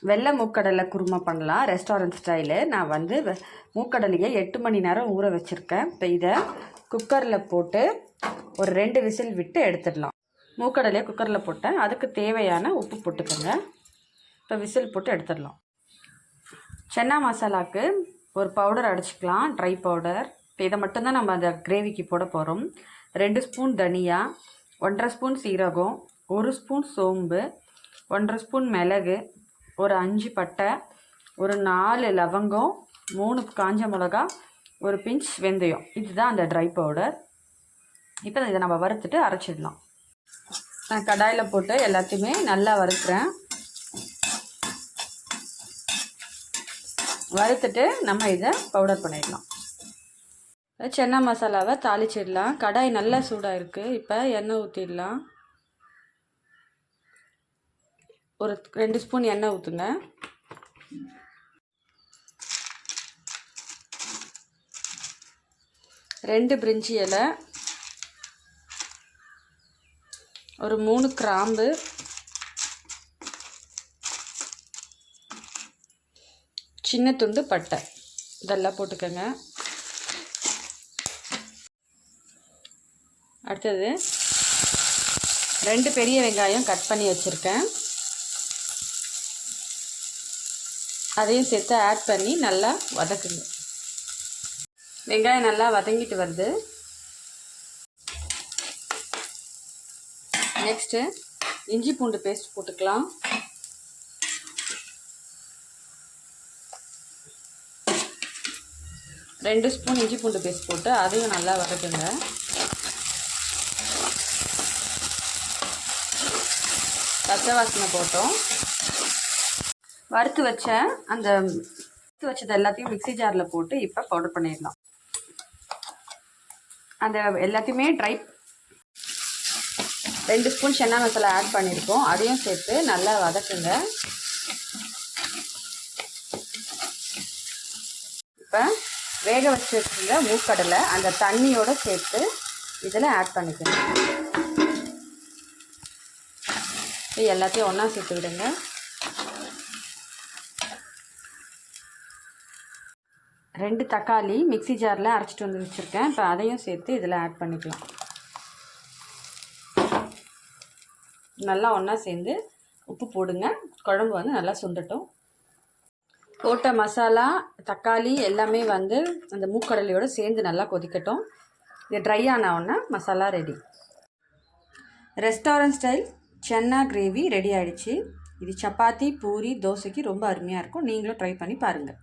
வெள்ளை மூக்கடலை குருமா பண்ணலாம். Restaurant style நான் வந்து வெ- மூக்கடலையை எட்டு மணி நேரம் ஊற வச்சுருக்கேன். இப்போ இதை குக்கரில் போட்டு ஒரு ரெண்டு விசில் விட்டு எடுத்துடலாம். மூக்கடலையை குக்கரில் போட்டேன். அதுக்கு தேவையான உப்பு போட்டுக்கோங்க. இப்போ விசில் போட்டு எடுத்துடலாம். சென்னா மசாலாவுக்கு ஒரு பவுடர் அடிச்சுக்கலாம். ட்ரை பவுடர் இப்போ இதை மட்டும்தான் நம்ம அந்த கிரேவிக்கு போட போகிறோம் ரெண்டு ஸ்பூன் தனியா ஒன்றரை ஸ்பூன் சீரகம் ஒரு ஸ்பூன் சோம்பு ஒன்றரை ஸ்பூன் மிளகு ஒரு அஞ்சு பட்டை ஒரு நாலு லவங்கம் மூணு காஞ்ச மிளகா ஒரு பிஞ்ச் வெந்தயம். இதுதான் அந்த ட்ரை பவுடர் இப்போ இதை நம்ம வறுத்துட்டு அரைச்சிடலாம். நான் கடாயில் போட்டு எல்லாத்தையுமே நல்லா வறுக்கிறேன். வறுத்துட்டு நம்ம இதை பவுடர் பண்ணிடலாம். சென்னா மசாலாவை தாளிச்சிடலாம். கடாய் நல்லா சூடாக இருக்குது இப்போ எண்ணெய் ஊற்றிடலாம் ஒரு ரெண்டு ஸ்பூன் எண்ணெய் ஊற்றுங்க ரெண்டு பிரிஞ்சி இலை ஒரு மூணு கிராம்பு சின்ன துண்டு பட்டை. இதெல்லாம் போட்டுக்கோங்க. அடுத்தது ரெண்டு பெரிய வெங்காயம் கட் பண்ணி வச்சுருக்கேன். அதையும் சேர்த்து ஆட் பண்ணி நல்லா வதக்குங்க. வெங்காயம் நல்லா வதங்கிட்டு வருது. நெக்ஸ்ட்டு இஞ்சி பூண்டு பேஸ்ட் போட்டுக்கலாம். ரெண்டு ஸ்பூன் இஞ்சி பூண்டு பேஸ்ட் போட்டு அதையும் நல்லா வதக்குங்க. பச்சை வாசனை போட்டோம். வறுத்து வச்ச அந்த வறுத்து வச்சது எல்லாத்தையும் மிக்ஸி ஜாரில் போட்டு இப்போ பவுடர் பண்ணிடலாம். அந்த எல்லாத்தையுமே ட்ரை ரெண்டு ஸ்பூன் சென்னா மசாலா ஆட் பண்ணியிருக்கோம் அதையும் சேர்த்து நல்லா வதக்குங்க. இப்போ வேக வச்சு வச்சுருந்த மூக்கடலை அந்த தண்ணியோடு சேர்த்து இதில் ஆட் பண்ணிக்கணும் இது எல்லாத்தையும் ஒன்றா சேர்த்து விடுங்க. ரெண்டு தக்காளி மிக்ஸி ஜாரில் அரைச்சிட்டு வந்து வச்சுருக்கேன். இப்போ அதையும் சேர்த்து இதில் ஆட் பண்ணிக்கலாம். நல்லா ஒன்றா சேர்ந்து உப்பு போடுங்க. குழம்பு வந்து நல்லா சுண்டட்டும். போட்ட மசாலா தக்காளி எல்லாமே வந்து அந்த மூக்கடலையோடு சேர்ந்து நல்லா கொதிக்கட்டும். இது ட்ரை ஆன masala ready restaurant style chana gravy ready ஆகிடுச்சி இது சப்பாத்தி பூரி தோசைக்கு ரொம்ப அருமையாக இருக்கும். நீங்களும் ட்ரை பண்ணி பாருங்கள்